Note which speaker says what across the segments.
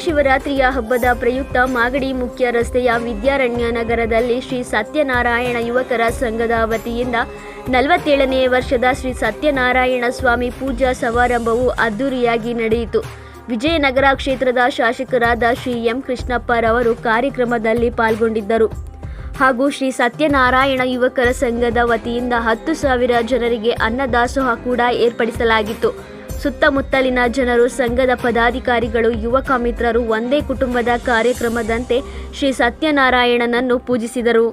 Speaker 1: ಮಹಾಶಿವರಾತ್ರಿಯ ಹಬ್ಬದ ಪ್ರಯುಕ್ತ ಮಾಗಡಿ ಮುಖ್ಯ ರಸ್ತೆಯ ವಿದ್ಯಾರಣ್ಯ ನಗರದಲ್ಲಿ ಶ್ರೀ ಸತ್ಯನಾರಾಯಣ ಯುವಕರ ಸಂಘದ ವತಿಯಿಂದ ನಲವತ್ತೇಳನೇ ವರ್ಷದ ಶ್ರೀ ಸತ್ಯನಾರಾಯಣ ಸ್ವಾಮಿ ಪೂಜಾ ಸಮಾರಂಭವು ಅದ್ದೂರಿಯಾಗಿ ನಡೆಯಿತು. ವಿಜಯನಗರ ಕ್ಷೇತ್ರದ ಶಾಸಕರಾದ ಶ್ರೀ ಎಂ ಕೃಷ್ಣಪ್ಪರವರು ಕಾರ್ಯಕ್ರಮದಲ್ಲಿ ಪಾಲ್ಗೊಂಡಿದ್ದರು. ಹಾಗೂ ಶ್ರೀ ಸತ್ಯನಾರಾಯಣ ಯುವಕರ ಸಂಘದ ವತಿಯಿಂದ ಹತ್ತು ಸಾವಿರ ಜನರಿಗೆ ಅನ್ನದಾಸೋಹ ಕೂಡ ಏರ್ಪಡಿಸಲಾಗಿತ್ತು. ಸುತ್ತಮುತ್ತಲಿನ ಜನರು ಸಂಘದ ಪದಾಧಿಕಾರಿಗಳು ಯುವಕ ಮಿತ್ರರು ಒಂದೇ ಕುಟುಂಬದ ಕಾರ್ಯಕ್ರಮದಂತೆ ಶ್ರೀ ಸತ್ಯನಾರಾಯಣನನ್ನು ಪೂಜಿಸಿದರು.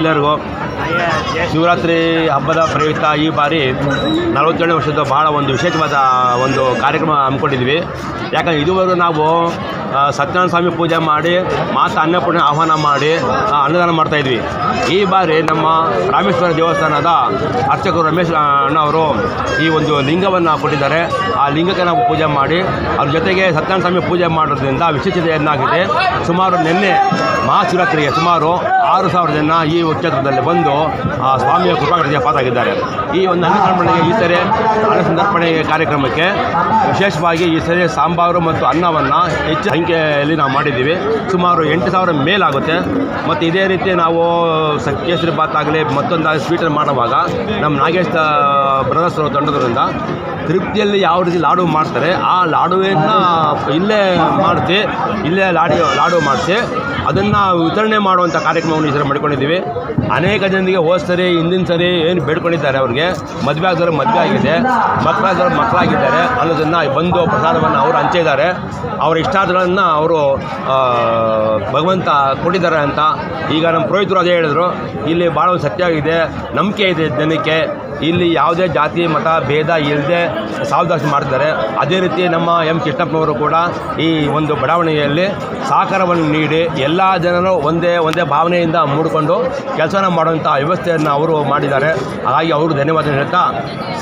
Speaker 2: ನಮಸ್ತೆ ಎಲ್ಲರಿಗೂ ಶಿವರಾತ್ರಿ ಹಬ್ಬದ ಪ್ರಯುಕ್ತ ಈ ಬಾರಿ ನಲವತ್ತೇಳನೇ ವರ್ಷದ ಭಾಳ ಒಂದು ವಿಶೇಷವಾದ ಒಂದು ಕಾರ್ಯಕ್ರಮ ಹಮ್ಮಿಕೊಂಡಿದ್ವಿ. ಯಾಕಂದರೆ ಇದುವರೆಗೂ ನಾವು ಸತ್ಯನಾರಾಯಣ ಸ್ವಾಮಿ ಪೂಜೆ ಮಾಡಿ, ಮಾತಾ ಅನ್ನಪೂರ್ಣ ಆಹ್ವಾನ ಮಾಡಿ ಅನ್ನದಾನ ಮಾಡ್ತಾಯಿದ್ವಿ ಈ ಬಾರಿ ನಮ್ಮ ರಾಮೇಶ್ವರ ದೇವಸ್ಥಾನದ ಅರ್ಚಕರು ರಮೇಶ್ ಅಣ್ಣವರು ಈ ಒಂದು ಲಿಂಗವನ್ನು ಕೊಟ್ಟಿದ್ದಾರೆ. ಆ ಲಿಂಗಕ್ಕೆ ನಾವು ಪೂಜೆ ಮಾಡಿ ಅದ್ರ ಜೊತೆಗೆ ಸತ್ಯನಾರಾಯಣ ಸ್ವಾಮಿ ಪೂಜೆ ಮಾಡೋದ್ರಿಂದ ವಿಶೇಷತೆ ಏನಾಗಿದೆ, ಸುಮಾರು ನಿನ್ನೆ ಮಹಾಶಿವರಾತ್ರಿಗೆ ಸುಮಾರು ಆರು ಸಾವಿರ ಜನ ಈ ಕ್ಷೇತ್ರದಲ್ಲಿ ಬಂದು ಆ, ಸ್ವಾಮಿಯ ಕೃಪಾಕೃತಿಯ ಪಾತಾಗಿದ್ದಾರೆ ಈ ಒಂದು ಅನ್ನಸಂತರ್ಪಣೆಗೆ ಈ ಸರಿ ಅನ್ನಸಂತರ್ಪಣೆ ಕಾರ್ಯಕ್ರಮಕ್ಕೆ ವಿಶೇಷವಾಗಿ ಈ ಸರಿ ಸಾಂಬಾರು ಮತ್ತು ಅನ್ನವನ್ನು ಹೆಚ್ಚು ಸಂಖ್ಯೆಯಲ್ಲಿ ನಾವು ಮಾಡಿದ್ದೀವಿ. ಸುಮಾರು ಎಂಟು ಸಾವಿರ ಮೇಲಾಗುತ್ತೆ. ಮತ್ತು ಇದೇ ರೀತಿ ನಾವು ಕೇಸರಿ ಬಾತ್ ಆಗಲಿ ಮತ್ತೊಂದು ಸ್ವೀಟನ್ನು ಮಾಡುವಾಗ ನಮ್ಮ ನಾಗೇಶ್ ಬ್ರದರ್ಸ್ ತಂಡದ್ರಿಂದ ತೃಪ್ತಿಯಲ್ಲಿ ಯಾವ ರೀತಿ ಲಾಡು ಮಾಡ್ತಾರೆ, ಆ ಲಾಡುವನ್ನು ಇಲ್ಲೇ ಮಾಡಿಸಿ, ಇಲ್ಲೇ ಲಾಡಿ, ಲಾಡು ಮಾಡಿಸಿ ಅದನ್ನು ವಿತರಣೆ ಮಾಡುವಂಥ ಕಾರ್ಯಕ್ರಮವನ್ನು ಈ ಸರಿ ಮಾಡಿಕೊಂಡಿದ್ದೀವಿ. ಅನೇಕ ಜನರಿಗೆ ಹೋದ ಸರಿ, ಹಿಂದಿನ ಸರಿ ಏನು ಬೇಡ್ಕೊಂಡಿದ್ದಾರೆ ಅವ್ರಿಗೆ. ಮದುವೆ ಆಗಿದ್ರೆ ಮದುವೆ ಆಗಿದೆ. ಮಕ್ಕಳಾದವ್ರು ಮಕ್ಕಳಾಗಿದ್ದಾರೆ. ಅನ್ನೋದನ್ನು ಬಂದು ಪ್ರಸಾದವನ್ನು ಅವರು ಹಂಚಿದ್ದಾರೆ. ಅವರ ಇಷ್ಟಾರ್ಥಗಳನ್ನು ಅವರು ಭಗವಂತ ಕೊಟ್ಟಿದ್ದಾರೆ ಅಂತ ಈಗ ನಮ್ಮ ಪುರೋಹಿತರು ಅದೇ ಹೇಳಿದ್ರು. ಇಲ್ಲಿ ಭಾಳ ಸತ್ಯ ಆಗಿದೆ ನಂಬಿಕೆ ಇದೆ ಜನಕ್ಕೆ. ಇಲ್ಲಿ ಯಾವುದೇ ಜಾತಿ, ಮತ, ಭೇದ ಇಲ್ಲದೆ ಸಾವದಾಸ ಮಾಡ್ತಾರೆ ಅದೇ ರೀತಿ ನಮ್ಮ ಎಂ ಕೃಷ್ಣಪ್ಪನವರು ಕೂಡ ಈ ಒಂದು ಬಡಾವಣೆಯಲ್ಲಿ ಸಹಕಾರವನ್ನು ನೀಡಿ ಎಲ್ಲ ಜನರು ಒಂದೇ ಒಂದೇ ಭಾವನೆಯಿಂದ ಮೂಡಿಕೊಂಡು ಕೆಲಸನ ಮಾಡುವಂಥ ವ್ಯವಸ್ಥೆಯನ್ನು ಅವರು ಮಾಡಿದ್ದಾರೆ. ಹಾಗಾಗಿ ಅವರು ಧನ್ಯವಾದ ಹೇಳ್ತಾ,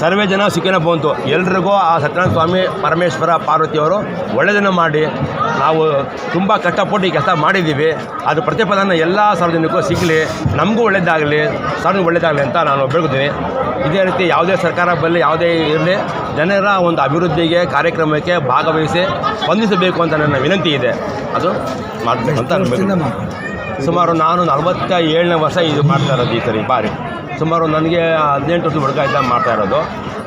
Speaker 2: ಸರ್ವೇ ಜನ ಸಿಕ್ಕಿನ ಬಂತು ಎಲ್ರಿಗೂ ಆ ಸತ್ಯನಾರಾಯಣ ಸ್ವಾಮಿ ಪರಮೇಶ್ವರ ಪಾರ್ವತಿಯವರು ಒಳ್ಳೆಯದನ್ನು ಮಾಡಿ. ನಾವು ತುಂಬ ಕಷ್ಟಪಟ್ಟು ಕೆಲಸ ಮಾಡಿದ್ದೀವಿ. ಅದು ಪ್ರತಿಫಲನ ಎಲ್ಲ ಸಾರ್ವಜನಿಕರು ಸಿಗಲಿ. ನಮಗೂ ಒಳ್ಳೆಯದಾಗಲಿ ಸಾರ್ವಜನಿಕ ಒಳ್ಳೆಯದಾಗಲಿ ಅಂತ ನಾನು ಬೇಡ್ಕೊತೀನಿ ಇದೇ ರೀತಿ ಯಾವುದೇ ಸರ್ಕಾರ ಬರಲಿ ಯಾವುದೇ ಇರಲಿ ಜನರ ಒಂದು ಅಭಿವೃದ್ಧಿಗೆ ಕಾರ್ಯಕ್ರಮಕ್ಕೆ ಭಾಗವಹಿಸಿ ಸ್ಪಂದಿಸಬೇಕು ಅಂತ ನನ್ನ ವಿನಂತಿ ಇದೆ. ಅದು ಮಾಡಬೇಕು ಅಂತ ಅನ್ಬೇಕು. ಸುಮಾರು ನಾನು ನಲವತ್ತ ಏಳನೇ ವರ್ಷ ಇದು ಮಾಡ್ತಾ ಇರೋದು ಈ ಸರಿ ಬಾರಿ. ಸುಮಾರು ನನಗೆ ಹದಿನೆಂಟು ವರ್ಷ ಹುಡುಗ ಇದ್ದಾಗ ಮಾಡ್ತಾ ಇರೋದು.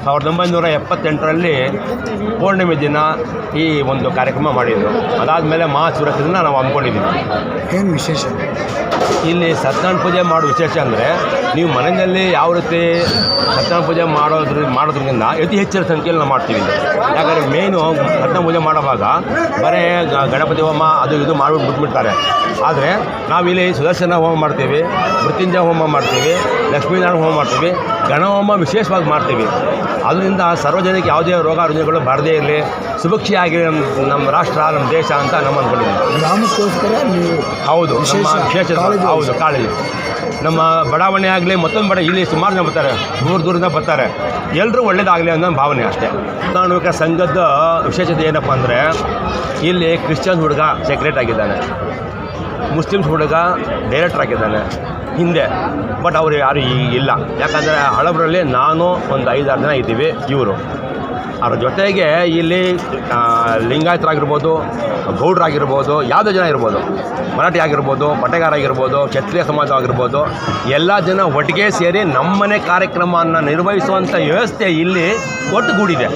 Speaker 2: ಸಾವಿರದ ಒಂಬೈನೂರ ಎಪ್ಪತ್ತೆಂಟರಲ್ಲಿ ಪೌರ್ಣಿಮೆ ದಿನ ಈ ಒಂದು ಕಾರ್ಯಕ್ರಮ ಮಾಡಿದ್ರು. ಅದಾದಮೇಲೆ ಮಹಾಶಿವರಾತ್ರಿನ ನಾವು ಅಂದ್ಕೊಂಡಿದ್ದೀವಿ
Speaker 3: ಏನು ವಿಶೇಷ?
Speaker 2: ಇಲ್ಲಿ ಸತ್ಯನಾರಾಯಣ ಪೂಜೆ ಮಾಡೋ ವಿಶೇಷ ಅಂದರೆ ನೀವು ಮನೆಯಲ್ಲಿ ಯಾವ ರೀತಿ ಸತ್ಯನಾರಾಯಣ ಪೂಜೆ ಮಾಡೋದ್ರ ಮಾಡೋದ್ರಿಂದ ಅತಿ ಹೆಚ್ಚಿನ ಸಂಖ್ಯೆಯಲ್ಲಿ ನಾವು ಮಾಡ್ತೀವಿ. ಇಲ್ಲಿ. ಯಾಕಂದರೆ ಮೇಯ್ನು ಸತ್ಯನಾರಾಯಣ ಪೂಜೆ ಮಾಡುವಾಗ ಬರೀ ಗಣಪತಿ ಹೋಮ ಅದು ಇದು ಮಾಡಿಬಿಟ್ಟು ಬಿಟ್ಬಿಡ್ತಾರೆ. ಆದರೆ ನಾವಿಲ್ಲಿ ಸುದರ್ಶನ ಹೋಮ ಮಾಡ್ತೀವಿ ಮೃತ್ಯುಂಜಯ ಹೋಮ ಮಾಡ್ತೀವಿ ಲಕ್ಷ್ಮೀನಾರಾಯಣ ಹೋಮ ಮಾಡ್ತೀವಿ. ಗಣಹೋಮ ವಿಶೇಷವಾಗಿ ಮಾಡ್ತೀವಿ. ಅದರಿಂದ ಸಾರ್ವಜನಿಕ ಯಾವುದೇ ರೋಗ ರುಜಿನಗಳು ಬರದೇ ಇರಲಿ ಸುಭಿಕ್ಷಿಯಾಗಿ ನಮ್ಮ ನಮ್ಮ ರಾಷ್ಟ್ರ ನಮ್ಮ ದೇಶ ಅಂತ ನಮ್ಮ ಅಂದ್ಕೊಂಡಿದ್ದೀವಿ
Speaker 3: ಗ್ರಾಮಕ್ಕೋಸ್ಕರ ನೀವು
Speaker 2: ಹೌದು ನಮ್ಮ
Speaker 3: ವಿಶೇಷ
Speaker 2: ವಿಶೇಷ ಹೌದು ಕಾಳಜಿ ನಮ್ಮ ಬಡಾವಣೆ ಆಗಲಿ ಮತ್ತೊಂದು ಬಡ ಇಲ್ಲಿ ಸುಮಾರು ಜನ ಬರ್ತಾರೆ ದೂರ ದೂರದಿಂದ ಬರ್ತಾರೆ. ಎಲ್ಲರೂ ಒಳ್ಳೇದಾಗಲಿ ಅನ್ನೋ ಭಾವನೆ ಅಷ್ಟೇ. ಕರ್ನಾಟಕ ಸಂಘದ ವಿಶೇಷತೆ ಏನಪ್ಪ ಅಂದರೆ ಇಲ್ಲಿ ಕ್ರಿಶ್ಚಿಯನ್ ಹುಡುಗ ಸೆಕ್ರೆಟ್ ಆಗಿದ್ದಾನೆ. ಮುಸ್ಲಿಮ್ಸ್ ಹುಡುಗ ಡೈರೆಕ್ಟ್ರ್ ಆಗಿದ್ದಾನೆ. ಹಿಂದೆ. ಬಟ್ ಅವರು ಯಾರು ಇಲ್ಲ. ಯಾಕಂದರೆ ಹಳಬರಲ್ಲಿ ನಾನು ಒಂದು ಐದಾರು ಜನ ಇದ್ದೀವಿ, ಇವರು. ಅವ್ರ ಜೊತೆಗೆ ಇಲ್ಲಿ ಲಿಂಗಾಯತರಾಗಿರ್ಬೋದು, ಗೌಡ್ರಾಗಿರ್ಬೋದು, ಯಾವುದೇ ಜನ ಇರ್ಬೋದು. ಮರಾಠಿ ಆಗಿರ್ಬೋದು ಬಟ್ಟೆಗಾರ ಆಗಿರ್ಬೋದು, ಕ್ಷತ್ರಿಯ ಸಮಾಜ ಆಗಿರ್ಬೋದು, ಎಲ್ಲ ಜನ ಒಟ್ಟಿಗೆ ಸೇರಿ ನಮ್ಮನೆ ಕಾರ್ಯಕ್ರಮವನ್ನು ನಿರ್ವಹಿಸುವಂಥ ವ್ಯವಸ್ಥೆ ಇಲ್ಲಿ ಒಟ್ಟುಗೂಡಿದೆ.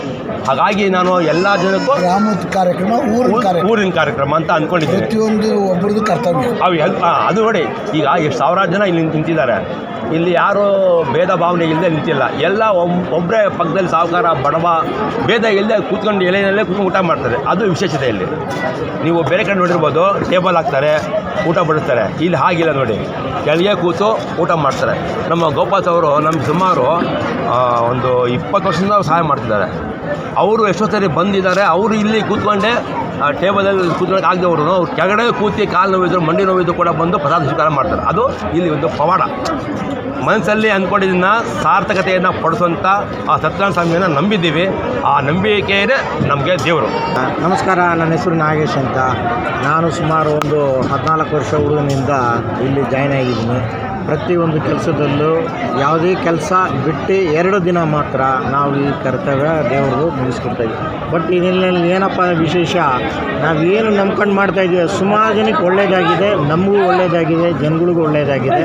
Speaker 2: ಹಾಗಾಗಿ ನಾನು ಎಲ್ಲ ಜನಕ್ಕೂ
Speaker 3: ಗ್ರಾಮದ ಕಾರ್ಯಕ್ರಮ ಊರಿನ ಕಾರ್ಯಕ್ರಮ.
Speaker 2: ಊರಿನ ಕಾರ್ಯಕ್ರಮ ಅಂತ ಅಂದ್ಕೊಂಡಿದ್ದೀನಿ
Speaker 3: ಪ್ರತಿಯೊಂದು ಒಬ್ಬರದ್ದು ಕರ್ತವ್ಯ.
Speaker 2: ಅವು ಎಲ್- ಅದು ನೋಡಿ ಈಗ ಎಷ್ಟು ಸಾವಿರಾರು ಜನ ಇಲ್ಲಿ ನಿಂತಿದ್ದಾರೆ. ಇಲ್ಲಿ ಯಾರು ಭೇದ ಭಾವನೆ ಇಲ್ಲದೆ ನಿಂತಿಲ್ಲ. ಎಲ್ಲ ಒಬ್ ಒಬ್ಬರೇ ಪಕ್ಕದಲ್ಲಿ ಸಾಹುಕಾರ ಬಡವ ಭೇದ ಇಲ್ಲದೆ ಕೂತ್ಕೊಂಡು ಎಲೆಯಲ್ಲೇ ಕೂತ್ಕೊಂಡು ಊಟ ಮಾಡ್ತಾರೆ. ಅದು ವಿಶೇಷತೆ ಇಲ್ಲಿ. ನೀವು ಬೇರೆ ಕಡೆ ನೋಡಿರ್ಬೋದು ಟೇಬಲ್ ಹಾಕ್ತಾರೆ ಊಟ ಬಡಿಸ್ತಾರೆ. ಇಲ್ಲಿ ಹಾಗಿಲ್ಲ ನೋಡಿ. ಕೆಳಗೆ ಕೂತು ಊಟ ಮಾಡ್ತಾರೆ. ನಮ್ಮ ಗೋಪಾಲ್ ಅವರು ನಮ್ಗೆ ಸುಮಾರು ಒಂದು ಇಪ್ಪತ್ತು ವರ್ಷದಿಂದ ಸಹಾಯ ಮಾಡ್ತಿದ್ದಾರೆ. ಅವರು ಎಷ್ಟೋ ಸರಿ ಬಂದಿದ್ದಾರೆ, ಅವರು ಇಲ್ಲಿ ಕೂತ್ಕೊಂಡೆ ಟೇಬಲಲ್ಲಿ ಕೂತ್ಕೊಳ್ಳೋಕೆ ಆಗದವರು ಅವ್ರು ಕೆಳಗಡೆ ಕೂತಿ ಕಾಲು ನೋವಿದ್ರು, ಮಂಡಿ ನೋವಿದ್ರು ಕೂಡ ಬಂದು ಪ್ರಸಾದ ಸ್ವೀಕಾರ ಮಾಡ್ತಾರೆ. ಅದು ಇಲ್ಲಿ ಒಂದು ಪವಾಡ. ಮನಸ್ಸಲ್ಲಿ ಅಂದ್ಕೊಂಡಿದ್ದನ್ನು ಸಾರ್ಥಕತೆಯನ್ನು ಪಡಿಸುವಂಥ ಆ ಸತ್ಯನಾರಾಯಣ ಸ್ವಾಮಿಯನ್ನು ನಂಬಿದ್ದೀವಿ. ಆ ನಂಬಿಕೆಯೇ ನಮಗೆ ದೇವರು.
Speaker 4: ನಮಸ್ಕಾರ, ನನ್ನ ಹೆಸರು ನಾಗೇಶ್ ಅಂತ. ನಾನು ಸುಮಾರು ಒಂದು ಹದಿನಾಲ್ಕು ವರ್ಷ ಹುಡುಗನಿಂದ ಇಲ್ಲಿ ಜಾಯ್ನ್ ಆಗಿದ್ದೀನಿ. ಪ್ರತಿಯೊಂದು ಕೆಲಸದಲ್ಲೂ ಯಾವುದೇ ಕೆಲಸ ಬಿಟ್ಟು ಎರಡು ದಿನ ಮಾತ್ರ ನಾವು ಈ ಕರ್ತವ್ಯ ದೇವರು ಮುಗಿಸ್ಕೊಡ್ತಾಯಿದ್ವಿ ಬಟ್ ಇದರಲ್ಲಿ ಏನಪ್ಪ ವಿಶೇಷ? ನಾವೇನು ನಂಬ್ಕೊಂಡು ಮಾಡ್ತಾ ಇದ್ದೀವಿ ಸುಮಾರು ಜನಕ್ಕೆ ಒಳ್ಳೆಯದಾಗಿದೆ ನಮಗೂ ಒಳ್ಳೆಯದಾಗಿದೆ ಜನಗಳಿಗೂ ಒಳ್ಳೆಯದಾಗಿದೆ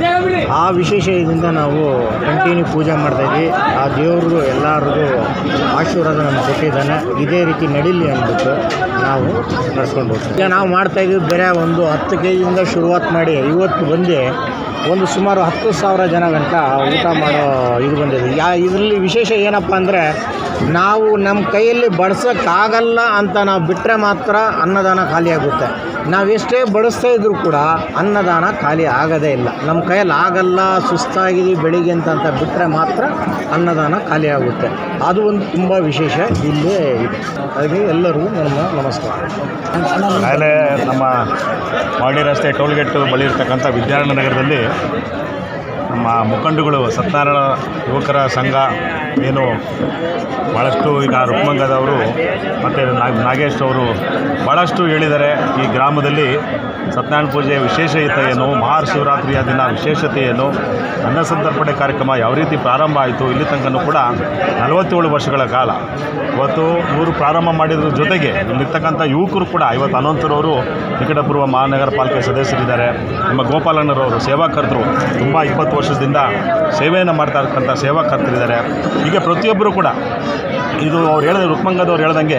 Speaker 4: ಆ ವಿಶೇಷ ಇದರಿಂದ ನಾವು ಕಂಟಿನ್ಯೂ ಪೂಜೆ ಮಾಡ್ತಾಯಿದ್ವಿ ಆ ದೇವ್ರಿಗೂ ಎಲ್ಲರಿಗೂ ಆಶೀರ್ವಾದ ನಮ್ಗೆ ಕೊಟ್ಟಿದ್ದಾನೆ. ಇದೇ ರೀತಿ ನಡೀಲಿ ಅಂದ್ಬಿಟ್ಟು ನಾವು ನಡ್ಸ್ಕೊಂಡು ಹೋಗ್ತೀವಿ. ಈಗ ನಾವು ಮಾಡ್ತಾಯಿದ್ದೀವಿ ಬೇರೆ ಒಂದು ಹತ್ತು ಕೆ ಜಿಯಿಂದ ಶುರುವಾತ್ ಮಾಡಿ, ಇವತ್ತು ಬಂದು ಒಂದು ಸುಮಾರು ಹತ್ತು ಸಾವಿರ ಜನ ಗಂಟ ಊಟ ಮಾಡೋ ಇದು ಬಂದಿದೆ. ಯಾ ಇದರಲ್ಲಿ ವಿಶೇಷ ಏನಪ್ಪ ಅಂದರೆ ನಾವು ನಮ್ಮ ಕೈಯಲ್ಲಿ ಬಡ್ಸೋಕ್ಕಾಗಲ್ಲ ಅಂತ ನಾವು ಬಿಟ್ಟರೆ ಮಾತ್ರ ಅನ್ನದಾನ ಖಾಲಿಯಾಗುತ್ತೆ ನಾವು ಎಷ್ಟೇ ಬಡಿಸ್ತಾ ಇದ್ದರೂ ಕೂಡ ಅನ್ನದಾನ ಖಾಲಿ ಆಗೋದೇ ಇಲ್ಲ. ನಮ್ಮ ಕೈಯಲ್ಲಿ ಆಗಲ್ಲ, ಸುಸ್ತಾಗಿದೆ ಬೆಳಿಗ್ಗೆ ಅಂತ ಅಂತ ಬಿಟ್ಟರೆ ಮಾತ್ರ ಅನ್ನದಾನ ಖಾಲಿ ಆಗುತ್ತೆ. ಅದು ಒಂದು ತುಂಬ ವಿಶೇಷ ಇಲ್ಲೇ ಇದೆ. ಹಾಗೆ ಎಲ್ಲರಿಗೂ ನನ್ನ ನಮಸ್ಕಾರ.
Speaker 5: ಆಮೇಲೆ ನಮ್ಮ ಮಾಡಿ ರಸ್ತೆ ಟೋಲ್ಗೇಟ್ ಬಳಿ ಇರ್ತಕ್ಕಂಥ ವಿದ್ಯಾರಣ್ಯ ನಗರದಲ್ಲಿ ನಮ್ಮ ಮುಖಂಡಗಳು ಸತ್ತಾರ ಯುವಕರ ಸಂಘ ಏನು ಭಾಳಷ್ಟು ಈಗ ರುಕ್ಮಂಗದವರು ಮತ್ತು ನಾಗೇಶ್ ಅವರು ಭಾಳಷ್ಟು ಹೇಳಿದ್ದಾರೆ ಈ ಗ್ರಾಮದಲ್ಲಿ ಸತ್ಯನಾರಾಯಣ ಪೂಜೆ ವಿಶೇಷತೆ ಏನು ಮಹಾಶಿವರಾತ್ರಿಯ ದಿನ ವಿಶೇಷತೆ ಏನು ಅನ್ನ ಸಂತರ್ಪಣೆ ಕಾರ್ಯಕ್ರಮ ಯಾವ ರೀತಿ ಪ್ರಾರಂಭ ಆಯಿತು, ಇಲ್ಲಿ ತನಕನೂ ಕೂಡ ನಲವತ್ತೇಳು ವರ್ಷಗಳ ಕಾಲ. ಇವತ್ತು ಇವರು ಪ್ರಾರಂಭ ಮಾಡಿದ್ರ ಜೊತೆಗೆ ಇಲ್ಲಿರ್ತಕ್ಕಂಥ ಯುವಕರು ಕೂಡ ಇವತ್ತು ಅನಂತರವರು ನಿಕಟಪೂರ್ವ ಮಹಾನಗರ ಪಾಲಿಕೆ ಸದಸ್ಯರಿದ್ದಾರೆ. ನಮ್ಮ ಗೋಪಾಲಣ್ಣರವರು ಸೇವಾಕರ್ತರು, ತುಂಬ ಇಪ್ಪತ್ತು ವರ್ಷದಿಂದ ಸೇವೆಯನ್ನು ಮಾಡ್ತಾ ಇರ್ತಕ್ಕಂಥ ಸೇವಾಕರ್ತರಿದ್ದಾರೆ. ಹೀಗೆ ಪ್ರತಿಯೊಬ್ಬರು ಕೂಡ. ಇದು ಅವ್ರು ಹೇಳಿದ ರುಕ್ಮಂಗದವ್ರು ಹೇಳ್ದಂಗೆ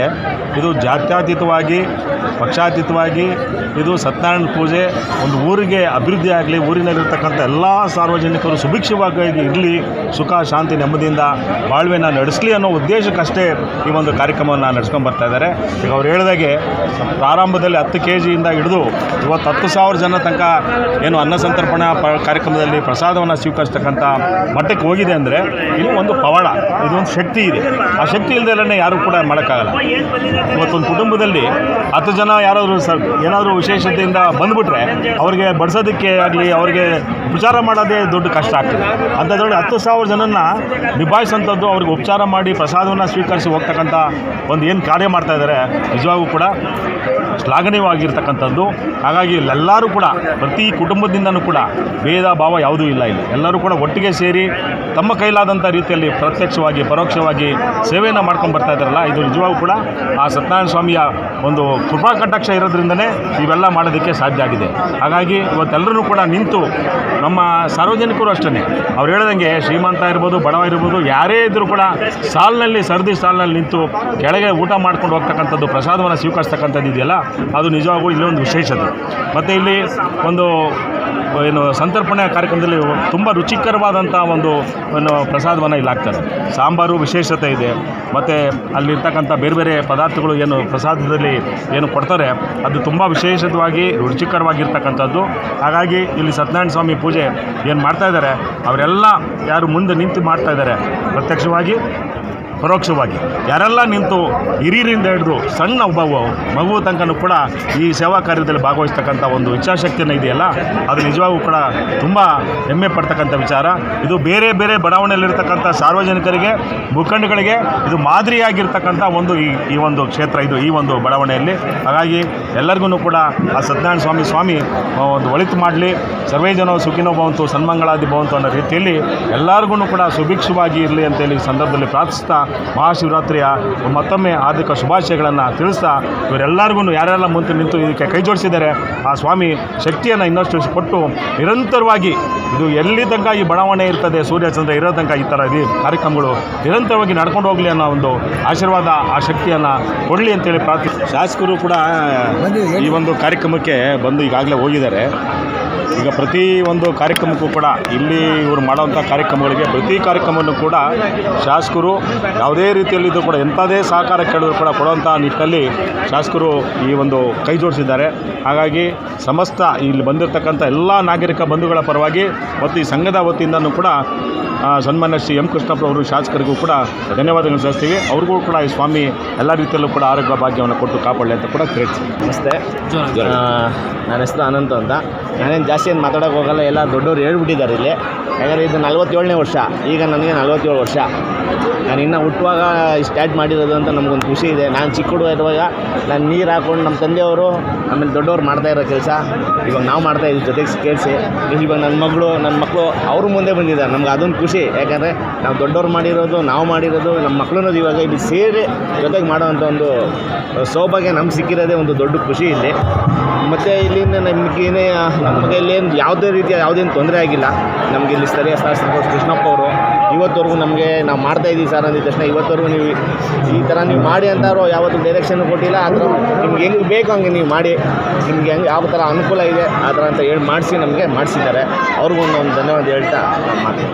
Speaker 5: ಇದು ಜಾತ್ಯತೀತವಾಗಿ ಪಕ್ಷಾತೀತವಾಗಿ ಇದು ಸತ್ಯನಾರಾಯಣ ಪೂಜೆ ಒಂದು ಊರಿಗೆ ಅಭಿವೃದ್ಧಿ ಆಗಲಿ, ಊರಿನಲ್ಲಿರ್ತಕ್ಕಂಥ ಎಲ್ಲ ಸಾರ್ವಜನಿಕರು ಸುಭಿಕ್ಷವಾಗಿ ಇರಲಿ, ಸುಖ, ಶಾಂತಿ, ನೆಮ್ಮದಿಯಿಂದ ಬಾಳ್ವೆನ ನಡೆಸಲಿ ಅನ್ನೋ ಉದ್ದೇಶಕ್ಕಷ್ಟೇ ಈ ಒಂದು ಕಾರ್ಯಕ್ರಮವನ್ನು ನಡೆಸ್ಕೊಂಡು ಬರ್ತಾ ಇದ್ದಾರೆ. ಈಗ ಅವ್ರು ಹೇಳಿದಾಗೆ ಪ್ರಾರಂಭದಲ್ಲಿ ಹತ್ತು ಕೆ ಜಿಯಿಂದ ಹಿಡಿದು ಇವತ್ತು ಹತ್ತು ಸಾವಿರ ಜನ ತನಕ ಏನು ಅನ್ನ ಸಂತರ್ಪಣಾ ಪ ಕಾರ್ಯಕ್ರಮದಲ್ಲಿ ಪ್ರಸಾದವನ್ನು ಸ್ವೀಕರಿಸ್ತಕ್ಕಂಥ ಮಟ್ಟಕ್ಕೆ ಹೋಗಿದೆ ಅಂದರೆ ಇದು ಒಂದು ಪವಾಡ ಇದೊಂದು ಶಕ್ತಿ ಇದೆ. ಆ ಶಕ್ತಿ ಇಲ್ಲದಲ್ಲೇ ಯಾರೂ ಕೂಡ ಮಾಡೋಕ್ಕಾಗಲ್ಲ. ಇವತ್ತೊಂದು ಕುಟುಂಬದಲ್ಲಿ ಹತ್ತು ಜನ ಯಾರಾದರೂ ಸರ್, ಏನಾದರೂ ವಿಶೇಷತೆಯಿಂದ ಬಂದುಬಿಟ್ರೆ ಅವ್ರಿಗೆ ಬಡಿಸೋದಕ್ಕೆ ಆಗಲಿ, ಅವ್ರಿಗೆ ಉಪಚಾರ ಮಾಡೋದೇ ದೊಡ್ಡ ಕಷ್ಟ ಆಗ್ತದೆ. ಅಂಥದ್ರಲ್ಲಿ ಹತ್ತು ಸಾವಿರ ಜನನ್ನ ನಿಭಾಯಿಸೋಂಥದ್ದು ಅವ್ರಿಗೆ ಉಪಚಾರ ಮಾಡಿ ಪ್ರಸಾದವನ್ನು ಸ್ವೀಕರಿಸಿ ಹೋಗ್ತಕ್ಕಂಥ ಒಂದು ಏನು ಕಾರ್ಯ ಮಾಡ್ತಾ ಇದ್ದಾರೆ ನಿಜವಾಗೂ ಕೂಡ ಶ್ಲಾಘನೀಯವಾಗಿರ್ತಕ್ಕಂಥದ್ದು ಹಾಗಾಗಿ ಇಲ್ಲೆಲ್ಲರೂ ಕೂಡ, ಪ್ರತಿ ಕುಟುಂಬದಿಂದನೂ ಕೂಡ ಭೇದ ಭಾವ ಯಾವುದೂ ಇಲ್ಲ ಇಲ್ಲಿ. ಎಲ್ಲರೂ ಕೂಡ ಒಟ್ಟಿಗೆ ಸೇರಿ ತಮ್ಮ ಕೈಲಾದಂಥ ರೀತಿಯಲ್ಲಿ ಪ್ರತ್ಯಕ್ಷವಾಗಿ, ಪರೋಕ್ಷವಾಗಿ ಸೇವೆಯನ್ನು ಮಾಡ್ಕೊಂಡು ಬರ್ತಾ ಇದ್ದಾರಲ್ಲ, ಇದು ನಿಜವಾಗೂ ಕೂಡ ಆ ಸತ್ಯನಾರಾಯಣ ಸ್ವಾಮಿಯ ಒಂದು ಕೃಪಾ ಕಟಾಕ್ಷ ಇರೋದ್ರಿಂದನೇ ಇವೆಲ್ಲ ಮಾಡೋದಕ್ಕೆ ಸಾಧ್ಯ ಆಗಿದೆ. ಹಾಗಾಗಿ ಇವತ್ತೆಲ್ಲರೂ ಕೂಡ ನಿಂತು ನಮ್ಮ ಸಾರ್ವಜನಿಕರು ಅಷ್ಟೇ ಅವ್ರು ಹೇಳ್ದಂಗೆ ಶ್ರೀಮಂತ ಇರ್ಬೋದು, ಬಡವ ಇರ್ಬೋದು, ಯಾರೇ ಇದ್ದರೂ ಕೂಡ ಸಾಲಿನಲ್ಲಿ, ಸರದಿ ಸಾಲಿನಲ್ಲಿ ನಿಂತು ಕೆಳಗೆ ಊಟ ಮಾಡ್ಕೊಂಡು ಹೋಗ್ತಕ್ಕಂಥದ್ದು, ಪ್ರಸಾದವನ್ನು ಸ್ವೀಕರಿಸ್ತಕ್ಕಂಥದ್ದು ಇದೆಯಲ್ಲ ಅದು ನಿಜವಾಗೂ ಇಲ್ಲಿ ಒಂದು ವಿಶೇಷತೆ ಮತ್ತು ಇಲ್ಲಿ ಒಂದು, ಏನು ಸಂತರ್ಪಣೆ ಕಾರ್ಯಕ್ರಮದಲ್ಲಿ ತುಂಬ ರುಚಿಕರವಾದಂಥ ಒಂದು, ಏನು, ಪ್ರಸಾದವನ್ನು ಇಲ್ಲಿ ಹಾಕ್ತಾರೆ. ಸಾಂಬಾರು ವಿಶೇಷತೆ ಇದೆ. ಮತ್ತು ಅಲ್ಲಿರ್ತಕ್ಕಂಥ ಬೇರೆ ಬೇರೆ ಪದಾರ್ಥಗಳು ಏನು ಪ್ರಸಾದದಲ್ಲಿ ಏನು ಕೊಡ್ತಾರೆ, ಅದು ತುಂಬ ವಿಶೇಷವಾಗಿ ರುಚಿಕರವಾಗಿರ್ತಕ್ಕಂಥದ್ದು. ಹಾಗಾಗಿ ಇಲ್ಲಿ ಸತ್ಯನಾರಾಯಣ ಸ್ವಾಮಿ ಪೂಜೆ ಏನು ಮಾಡ್ತಾ ಇದ್ದಾರೆ, ಅವರೆಲ್ಲ ಯಾರು ಮುಂದೆ ನಿಂತು ಮಾಡ್ತಾ ಇದ್ದಾರೆ, ಪ್ರತ್ಯಕ್ಷವಾಗಿ ಪರೋಕ್ಷವಾಗಿ ಯಾರೆಲ್ಲ ನಿಂತು ಹಿರಿಯರಿಂದ ಹಿಡಿದು ಸಣ್ಣ ಒಬ್ಬ ಮಗು ತನಕನೂ ಕೂಡ ಈ ಸೇವಾ ಕಾರ್ಯದಲ್ಲಿ ಭಾಗವಹಿಸ್ತಕ್ಕಂಥ ಒಂದು ಇಚ್ಛಾಶಕ್ತಿಯನ್ನು ಇದೆಯಲ್ಲ, ಅದು ನಿಜವಾಗೂ ಕೂಡ ತುಂಬ ಹೆಮ್ಮೆ ಪಡ್ತಕ್ಕಂಥ ವಿಚಾರ. ಇದು ಬೇರೆ ಬೇರೆ ಬಡಾವಣೆಯಲ್ಲಿರ್ತಕ್ಕಂಥ ಸಾರ್ವಜನಿಕರಿಗೆ, ಮುಖಂಡಗಳಿಗೆ ಇದು ಮಾದರಿಯಾಗಿರ್ತಕ್ಕಂಥ ಒಂದು ಈ ಈ ಒಂದು ಕ್ಷೇತ್ರ ಇದು ಈ ಒಂದು ಬಡಾವಣೆಯಲ್ಲಿ. ಹಾಗಾಗಿ ಎಲ್ಲರಿಗೂ ಕೂಡ ಆ ಸತ್ಯನಾರಾಯಣ ಸ್ವಾಮಿ ಸ್ವಾಮಿ ಒಂದು ಒಳಿತು ಮಾಡಲಿ. ಸರ್ವೇ ಜನ ಸುಖಿನೋ ಭವಂತು, ಸನ್ಮಂಗಳಾದಿ ಭವಂತು ಅನ್ನೋ ರೀತಿಯಲ್ಲಿ ಎಲ್ಲರಿಗೂ ಕೂಡ ಸುಭಿಕ್ಷವಾಗಿ ಇರಲಿ ಅಂತೇಳಿ ಸಂದರ್ಭದಲ್ಲಿ ಪ್ರಾರ್ಥಿಸ್ತಾ ಮಹಾಶಿವರಾತ್ರಿಯ ಮತ್ತೊಮ್ಮೆ ಹಾರ್ದಿಕ ಶುಭಾಶಯಗಳನ್ನು ತಿಳಿಸ್ತಾ ಇವರೆಲ್ಲರಿಗೂ ಯಾರೆಲ್ಲ ಮುಂದೆ ನಿಂತು ಇದಕ್ಕೆ ಕೈ ಜೋಡಿಸಿದ್ದಾರೆ, ಆ ಸ್ವಾಮಿ ಶಕ್ತಿಯನ್ನು ಇನ್ನಷ್ಟು ಕೊಟ್ಟು ನಿರಂತರವಾಗಿ ಇದು ಎಲ್ಲಿ ತನಕ ಈ ಬಡಾವಣೆ ಇರ್ತದೆ, ಸೂರ್ಯಚಂದ್ರ ಇರೋ ತನಕ ಈ ಥರ ಈ ಕಾರ್ಯಕ್ರಮಗಳು ನಿರಂತರವಾಗಿ ನಡ್ಕೊಂಡು ಹೋಗಲಿ ಅನ್ನೋ ಒಂದು ಆಶೀರ್ವಾದ ಆ ಶಕ್ತಿಯನ್ನು ಕೊಡಲಿ ಅಂತೇಳಿ ಪ್ರಾರ್ಥಿ ಶಾಸಕರು ಕೂಡ ಈ ಒಂದು ಕಾರ್ಯಕ್ರಮಕ್ಕೆ ಬಂದು ಈಗಾಗಲೇ ಹೋಗಿದ್ದಾರೆ. ಈಗ ಪ್ರತಿ ಒಂದು ಕಾರ್ಯಕ್ರಮಕ್ಕೂ ಕೂಡ ಇಲ್ಲಿ ಇವರು ಮಾಡುವಂಥ ಕಾರ್ಯಕ್ರಮಗಳಿಗೆ ಪ್ರತಿ ಕಾರ್ಯಕ್ರಮವನ್ನು ಕೂಡ ಶಾಸಕರು ಯಾವುದೇ ರೀತಿಯಲ್ಲಿದ್ದು ಕೂಡ ಎಂಥದೇ ಸಹಕಾರ ಕೇಳಿದ್ರು ಕೂಡ ಕೊಡುವಂಥ ನಿಟ್ಟಿನಲ್ಲಿ ಶಾಸಕರು ಈ ಒಂದು ಕೈ ಜೋಡಿಸಿದ್ದಾರೆ. ಹಾಗಾಗಿ ಸಮಸ್ತ ಇಲ್ಲಿ ಬಂದಿರತಕ್ಕಂಥ ಎಲ್ಲ ನಾಗರಿಕ ಬಂಧುಗಳ ಪರವಾಗಿ ಮತ್ತು ಈ ಸಂಘದ ವತಿಯಿಂದನೂ ಕೂಡ ಸನ್ಮಾನ್ಯ ಶ್ರೀ ಎಂ ಕೃಷ್ಣಪ್ಪ ಅವರು ಶಾಸಕರಿಗೂ ಕೂಡ ಧನ್ಯವಾದಗಳನ್ನು ಸಲ್ಲಿಸ್ತೀವಿ. ಅವ್ರಿಗೂ ಕೂಡ ಈ ಸ್ವಾಮಿ ಎಲ್ಲ ರೀತಿಯಲ್ಲೂ ಕೂಡ ಆರೋಗ್ಯ ಭಾಗ್ಯವನ್ನು ಕೊಟ್ಟು ಕಾಪಾಡಲಿ ಅಂತ ಕೂಡ ಕೇಳ್ತೀವಿ.
Speaker 6: ನಮಸ್ತೆ. ನನ್ನ ಹೆಸರು ಅನಂತ ಅಂತ. ನಾನೇನು ಜಾಸ್ತಿ ಏನು ಮಾತಾಡೋಕೆ ಹೋಗಲ್ಲ ಎಲ್ಲ ದೊಡ್ಡವರು ಹೇಳ್ಬಿಟ್ಟಿದ್ದಾರೆ ಇಲ್ಲಿ. ಯಾಕಂದರೆ ಇದು ನಲ್ವತ್ತೇಳನೇ ವರ್ಷ. ಈಗ ನನಗೆ ನಲ್ವತ್ತೇಳು ವರ್ಷ. ನಾನು ಇನ್ನೂ ಹುಟ್ಟುವಾಗ ಸ್ಟಾರ್ಟ್ ಮಾಡಿರೋದು ಅಂತ ನಮಗೊಂದು ಖುಷಿ ಇದೆ. ನಾನು ಚಿಕ್ಕ ಹುಡುಗ ಇರುವಾಗ ನಾನು ನೀರು ಹಾಕ್ಕೊಂಡು ನಮ್ಮ ತಂದೆಯವರು ಆಮೇಲೆ ದೊಡ್ಡವ್ರು ಮಾಡ್ತಾ ಇರೋ ಕೆಲಸ. ಇವಾಗ ನಾವು ಮಾಡ್ತಾ ಇದ್ದೀವಿ ಜೊತೆಗೆ ಕೇಳಿಸಿ. ಇವಾಗ ನನ್ನ ಮಗಳು ನನ್ನ ಮಕ್ಕಳು ಅವರು ಮುಂದೆ ಬಂದಿದ್ದಾರೆ. ನಮ್ಗೆ ಅದೊಂದು ಖುಷಿ ಯಾಕಂದರೆ ನಾವು ದೊಡ್ಡವ್ರು ಮಾಡಿರೋದು, ನಾವು ಮಾಡಿರೋದು, ನಮ್ಮ ಮಕ್ಕಳು ಇವಾಗ ಇಲ್ಲಿ ಸೇರಿ ಜೊತೆಗೆ ಮಾಡೋವಂಥ ಒಂದು ಸೌಭಾಗ್ಯ ನಮ್ಗೆ ಸಿಕ್ಕಿರೋದೇ ಒಂದು ದೊಡ್ಡ ಖುಷಿ ಇಲ್ಲಿ. ಮತ್ತು ಇಲ್ಲಿಂದ ನಮಗೇನೇ ನಮಗೆ ಇಲ್ಲೇನು ಯಾವುದೇ ರೀತಿಯ ಯಾವುದೇನು ತೊಂದರೆ ಆಗಿಲ್ಲ. ನಮಗೆ ಇಲ್ಲಿ ಸ್ಥಳೀಯ ಶಾಸಕರು ಕೃಷ್ಣಪ್ಪ ಅವರು ಇವತ್ತವರೆಗೂ ನಮಗೆ ನಾವು ಮಾಡ್ತಾ ಇದ್ದೀವಿ ಸರ್ ಅಂದಿದ ತಕ್ಷಣ ಇವತ್ತವರೆಗೂ ನೀವು ಈ ಥರ ನೀವು ಮಾಡಿ ಅಂತ ಅವರು ಯಾವತ್ತೂ ಡೈರೆಕ್ಷನ್ ಕೊಟ್ಟಿಲ್ಲ, ಆ ಥರ ನಿಮ್ಗೆ ಹೆಂಗೆ ಬೇಕು ಹಂಗೆ ನೀವು ಮಾಡಿ. ನಿಮ್ಗೆ ಹೆಂಗೆ ಯಾವ ಥರ ಅನುಕೂಲ ಇದೆ ಆ ಥರ ಅಂತ ಹೇಳಿ ಮಾಡಿಸಿ ನಮಗೆ ಮಾಡಿಸಿದ್ದಾರೆ. ಅವ್ರಿಗೂ ಒಂದು ಧನ್ಯವಾದ ಹೇಳ್ತಾ ನಾನು ಮಾತು